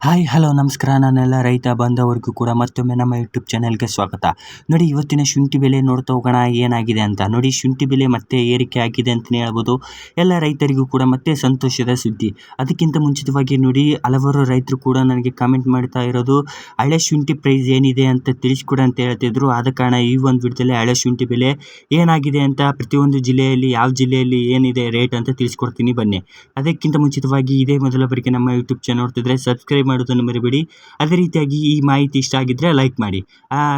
Hi, hello, ನಮಸ್ಕಾರ. ನಾನೆಲ್ಲ ರೈತ ಬಂದವರಿಗೂ ಕೂಡ ಮತ್ತೊಮ್ಮೆ ನಮ್ಮ ಯೂಟ್ಯೂಬ್ ಚಾನೆಲ್ಗೆ ಸ್ವಾಗತ. ನೋಡಿ, ಇವತ್ತಿನ ಶುಂಠಿ ಬೆಲೆ ನೋಡ್ತಾ ಹೋಗೋಣ, ಏನಾಗಿದೆ ಅಂತ. ನೋಡಿ, ಶುಂಠಿ ಬೆಲೆ ಮತ್ತೆ ಏರಿಕೆ ಆಗಿದೆ ಅಂತಲೇ ಹೇಳ್ಬೋದು. ಎಲ್ಲ ರೈತರಿಗೂ ಕೂಡ ಮತ್ತೆ ಸಂತೋಷದ ಸುದ್ದಿ. ಅದಕ್ಕಿಂತ ಮುಂಚಿತವಾಗಿ ನೋಡಿ, ಹಲವಾರು ರೈತರು ಕೂಡ ನನಗೆ ಕಾಮೆಂಟ್ ಮಾಡ್ತಾ ಇರೋದು, ಹಳೆ ಶುಂಠಿ ಪ್ರೈಸ್ ಏನಿದೆ ಅಂತ ತಿಳಿಸ್ಕೊಡ ಅಂತ ಹೇಳ್ತಿದ್ರು ಆದ ಕಾರಣ ಈ ಒಂದು ವಿಡಿಯೋದಲ್ಲಿ ಹಳೆ ಶುಂಠಿ ಬೆಲೆ ಏನಾಗಿದೆ ಅಂತ, ಪ್ರತಿಯೊಂದು ಜಿಲ್ಲೆಯಲ್ಲಿ ಯಾವ ಜಿಲ್ಲೆಯಲ್ಲಿ ಏನಿದೆ ರೇಟ್ ಅಂತ ತಿಳಿಸ್ಕೊಡ್ತೀನಿ ಬನ್ನಿ. ಅದಕ್ಕಿಂತ ಮುಂಚಿತವಾಗಿ ಇದೇ ಮೊದಲ ಬಾರಿಗೆ ನಮ್ಮ ಯೂಟ್ಯೂಬ್ ಚಾನಲ್ ನೋಡ್ತಿದ್ರೆ ಸಬ್ಸ್ಕ್ರೈಬ್ ಮಾಡೋದನ್ನು ಮರಿಬೇಡಿ. ಅದೇ ರೀತಿಯಾಗಿ ಈ ಮಾಹಿತಿ ಇಷ್ಟ ಆಗಿದ್ದರೆ ಲೈಕ್ ಮಾಡಿ.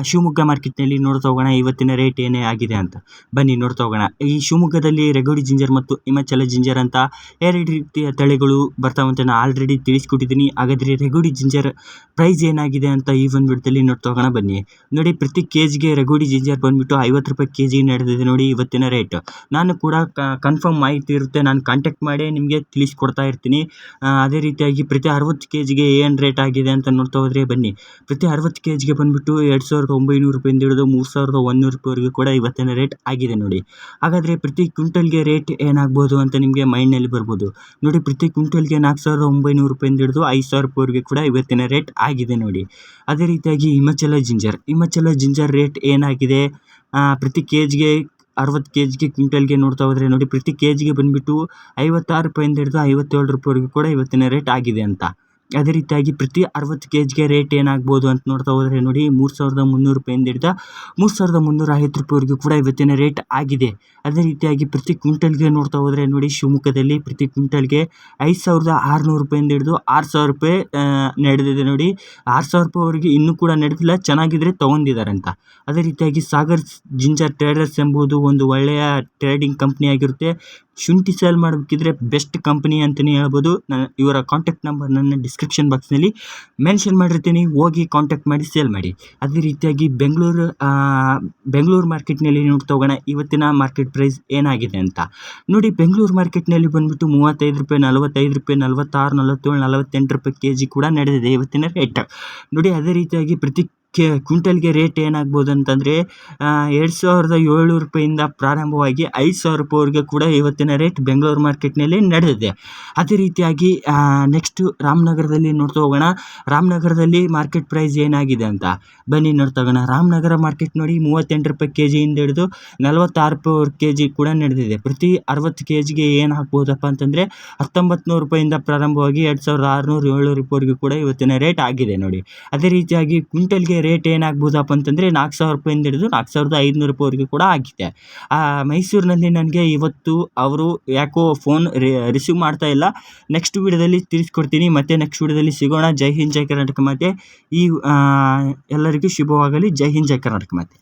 ಶಿವಮೊಗ್ಗ ಮಾರ್ಕೆಟ್ನಲ್ಲಿ ನೋಡ್ತಾ ಹೋಗೋಣ, ಇವತ್ತಿನ ರೇಟ್ ಏನೇ ಆಗಿದೆ ಅಂತ. ಬನ್ನಿ ನೋಡ್ತಾ ಹೋಗೋಣ. ಈ ಶಿವಮೊಗ್ಗದಲ್ಲಿ ರೆಗೋಡಿ ಜಿಂಜರ್ ಮತ್ತು ಹಿಮಾಚಲ ಜಿಂಜರ್ ಅಂತ ಎರಡು ರೀತಿಯ ತಳಿಗಳು ಬರ್ತಾವಂತ ನಾನು ಆಲ್ರೆಡಿ ತಿಳಿಸ್ಕೊಟ್ಟಿದ್ದೀನಿ. ಹಾಗಾದರೆ ರೆಗೋಡಿ ಜಿಂಜರ್ ಪ್ರೈಸ್ ಏನಾಗಿದೆ ಅಂತ ಈ ಒಂದು ನೋಡ್ತಾ ಹೋಗೋಣ, ಬನ್ನಿ. ನೋಡಿ, ಪ್ರತಿ ಕೆ ಜಿಗೆ ರೆಗೋಡಿ ಜಿಂಜರ್ ಬಂದುಬಿಟ್ಟು ಐವತ್ತು ರೂಪಾಯಿ ಕೆ ಜಿ ನಡೆದಿದೆ ನೋಡಿ ಇವತ್ತಿನ ರೇಟ್ ನಾನು ಕೂಡ ಕನ್ಫರ್ಮ್ ಮಾಹಿತಿ ಇರುತ್ತೆ. ನಾನು ಕಾಂಟ್ಯಾಕ್ಟ್ ಮಾಡಿ ನಿಮಗೆ ತಿಳಿಸ್ಕೊಡ್ತಾ ಇರ್ತೀನಿ. ಅದೇ ರೀತಿಯಾಗಿ ಪ್ರತಿ ಅರವತ್ತು ಕೆ ಜಿಗೆ ಏನು ರೇಟ್ ಆಗಿದೆ ಅಂತ ನೋಡ್ತಾ ಹೋದರೆ ಬನ್ನಿ. ಪ್ರತಿ ಅರವತ್ತು ಕೆ ಜಿಗೆ ಬಂದುಬಿಟ್ಟು ಎರಡು ಸಾವಿರದ ಒಂಬೈನೂರು ರೂಪಾಯಿಂದ ಹಿಡಿದು ಮೂರು ಸಾವಿರದ ಒಂದುನೂರು ರೂಪಾಯಿವರೆಗೂ ಕೂಡ ಇವತ್ತಿನ ರೇಟ್ ಆಗಿದೆ ನೋಡಿ. ಹಾಗಾದರೆ ಪ್ರತಿ ಕ್ವಿಂಟಲ್ಗೆ ರೇಟ್ ಏನಾಗ್ಬೋದು ಅಂತ ನಿಮಗೆ ಮೈಂಡ್ನಲ್ಲಿ ಬರ್ಬೋದು. ನೋಡಿ, ಪ್ರತಿ ಕ್ವಿಂಟಲ್ಗೆ ನಾಲ್ಕು ಸಾವಿರದ ಒಂಬೈನೂರು ರೂಪಾಯಿಂದ ಹಿಡಿದು ಐದು ಸಾವಿರ ರೂಪಾಯಿವರೆಗೂ ಕೂಡ ಇವತ್ತಿನ ರೇಟ್ ಆಗಿದೆ ನೋಡಿ. ಅದೇ ರೀತಿಯಾಗಿ Himachal ginger Himachal ginger rate ಏನಾಗಿದೆ? ಪ್ರತಿ ಕೆ ಜಿಗೆ ಅರವತ್ತು ಕೆ ಜಿಗೆ ಕ್ವಿಂಟಲ್ಗೆ ನೋಡ್ತಾ ಹೋದರೆ ನೋಡಿ, ಪ್ರತಿ ಕೆ ಜಿಗೆ ಬಂದುಬಿಟ್ಟು ಐವತ್ತಾರು ರೂಪಾಯಿಂದ ಹಿಡಿದು ಐವತ್ತೇಳು ರೂಪಾಯಿವರೆಗೂ ಕೂಡ ಇವತ್ತಿನ ರೇಟ್ ಆಗಿದೆ ಅಂತ. ಅದೇ ರೀತಿಯಾಗಿ ಪ್ರತಿ ಅರವತ್ತು ಕೆ ಜಿಗೆ ರೇಟ್ ಏನಾಗ್ಬೋದು ಅಂತ ನೋಡ್ತಾ ಹೋದರೆ ನೋಡಿ ಮೂರು ಸಾವಿರದ ಮುನ್ನೂರು ರೂಪಾಯಿಂದ ಹಿಡಿದು ಮೂರು ಸಾವಿರದ ಮುನ್ನೂರ ಐವತ್ತು ರೂಪಾಯಿವರೆಗೂ ಕೂಡ ಇವತ್ತಿನ ರೇಟ್ ಆಗಿದೆ. ಅದೇ ರೀತಿಯಾಗಿ ಪ್ರತಿ ಕ್ವಿಂಟಲ್ಗೆ ನೋಡ್ತಾ ಹೋದರೆ ನೋಡಿ ಶಿವಮೊಗ್ಗದಲ್ಲಿ ಪ್ರತಿ ಕ್ವಿಂಟಲ್ಗೆ ಐದು ಸಾವಿರದ ಆರುನೂರು ರೂಪಾಯಿಂದ ಹಿಡಿದು ಆರು ಸಾವಿರ ರೂಪಾಯಿ ನಡೆದಿದೆ ನೋಡಿ. ಆರು ಸಾವಿರ ರೂಪಾಯಿವರೆಗೆ ಇನ್ನೂ ಕೂಡ ನಡೆದಿಲ್ಲ, ಚೆನ್ನಾಗಿದ್ರೆ ತೊಗೊಂಡಿದ್ದಾರೆ ಅಂತ ಅದೇ ರೀತಿಯಾಗಿ ಸಾಗರ್ ಜಿಂಜರ್ ಟ್ರೇಡರ್ಸ್ ಎಂಬುದು ಒಂದು ಒಳ್ಳೆಯ ಟ್ರೇಡಿಂಗ್ ಕಂಪ್ನಿ ಆಗಿರುತ್ತೆ ಶುಂಠಿ ಸೇಲ್ ಮಾಡಬೇಕಿದ್ರೆ ಬೆಸ್ಟ್ ಕಂಪನಿ ಅಂತಲೇ ಹೇಳ್ಬೋದು. ನನ್ನ, ಇವರ ಕಾಂಟ್ಯಾಕ್ಟ್ ನಂಬರ್ ನನ್ನ ಡಿಸ್ಕ್ರಿಪ್ಷನ್ ಬಾಕ್ಸ್ನಲ್ಲಿ ಮೆನ್ಷನ್ ಮಾಡಿರ್ತೀನಿ. ಹೋಗಿ ಕಾಂಟ್ಯಾಕ್ಟ್ ಮಾಡಿ ಸೇಲ್ ಮಾಡಿ. ಅದೇ ರೀತಿಯಾಗಿ ಬೆಂಗಳೂರು ಬೆಂಗಳೂರು ಮಾರ್ಕೆಟ್ನಲ್ಲಿ ನೋಡಿ ಹೋಗೋಣ. ಇವತ್ತಿನ ಮಾರ್ಕೆಟ್ ಪ್ರೈಸ್ ಏನಾಗಿದೆ ಅಂತ. ನೋಡಿ, ಬೆಂಗಳೂರು ಮಾರ್ಕೆಟ್ನಲ್ಲಿ ಬಂದುಬಿಟ್ಟು ಮೂವತ್ತೈದು ರೂಪಾಯಿ, ನಲವತ್ತೈದು ರೂಪಾಯಿ, ನಲವತ್ತಾರು ನಲವತ್ತೇಳು ನಲವತ್ತೆಂಟು ರೂಪಾಯಿ ಕೆ ಜಿ ಕೂಡ ನಡೆದಿದೆ ಇವತ್ತಿನ ರೇಟ್ ನೋಡಿ, ಅದೇ ರೀತಿಯಾಗಿ ಪ್ರತಿ ಕೆ ಕ್ವಿಂಟಲ್ಗೆ ರೇಟ್ ಏನಾಗ್ಬೋದು ಅಂತಂದರೆ ಎರಡು ಸಾವಿರದ ಏಳ್ನೂರು ರೂಪಾಯಿಂದ ಪ್ರಾರಂಭವಾಗಿ ಐದು ಸಾವಿರ ರೂಪಾಯಿವರೆಗೆ ಕೂಡ ಇವತ್ತಿನ ರೇಟ್ ಬೆಂಗಳೂರು ಮಾರ್ಕೆಟ್ನಲ್ಲಿ ನಡೆದಿದೆ. ಅದೇ ರೀತಿಯಾಗಿ ನೆಕ್ಸ್ಟು ರಾಮನಗರದಲ್ಲಿ ನೋಡ್ತಾ ಹೋಗೋಣ. ರಾಮನಗರದಲ್ಲಿ ಮಾರ್ಕೆಟ್ ಪ್ರೈಸ್ ಏನಾಗಿದೆ ಅಂತ? ಬನ್ನಿ ನೋಡ್ತಾ ಹೋಗೋಣ. ರಾಮನಗರ ಮಾರ್ಕೆಟ್ ನೋಡಿ, ಮೂವತ್ತೆಂಟು ರೂಪಾಯಿ ಕೆ ಜಿಯಿಂದ ಹಿಡಿದು ನಲವತ್ತಾರು ರೂಪಾಯಿ ಕೆ ಜಿ ಕೂಡ ನಡೆದಿದೆ. ಪ್ರತಿ ಅರವತ್ತು ಕೆ ಜಿಗೆ ಏನು ಹಾಕ್ಬೋದಪ್ಪ ಅಂತಂದರೆ ಹತ್ತೊಂಬತ್ತು ನೂರು ರೂಪಾಯಿಂದ ಪ್ರಾರಂಭವಾಗಿ ಎರಡು ಸಾವಿರದ ಆರುನೂರು ಏಳ್ನೂರು ರೂಪಾಯಿವರೆಗೂ ಕೂಡ ಇವತ್ತಿನ ರೇಟ್ ಆಗಿದೆ ನೋಡಿ. ಅದೇ ರೀತಿಯಾಗಿ ಕ್ವಿಂಟಲ್ಗೆ ರೇಟ್ ಏನಾಗ್ಬೋದಪ್ಪ ಅಂತಂದರೆ ನಾಲ್ಕು ಸಾವಿರ ರೂಪಾಯಿಂದ ಹಿಡಿದು ನಾಲ್ಕು ಸಾವಿರದ ಐದುನೂರು ರೂಪಾಯಿವರೆಗೂ ಕೂಡ ಆಗಿದೆ. ಮೈಸೂರಿನಲ್ಲಿ ನನಗೆ ಇವತ್ತು ಅವರು ಯಾಕೋ ಫೋನ್ ರಿಸೀವ್ ಮಾಡ್ತಾ ಇಲ್ಲ. ನೆಕ್ಸ್ಟ್ ವಿಡಿಯೋದಲ್ಲಿ ತಿಳಿಸ್ಕೊಡ್ತೀನಿ. ಮತ್ತು ನೆಕ್ಸ್ಟ್ ವಿಡಿಯೋದಲ್ಲಿ ಸಿಗೋಣ. ಜೈ ಹಿಂದ್, ಜೈ ಕರ್ನಾಟಕ ಮಾತೆ. ಈ ಎಲ್ಲರಿಗೂ ಶುಭವಾಗಲಿ. ಜೈ ಹಿಂದ್, ಜೈ ಕರ್ನಾಟಕ ಮಾತೆ.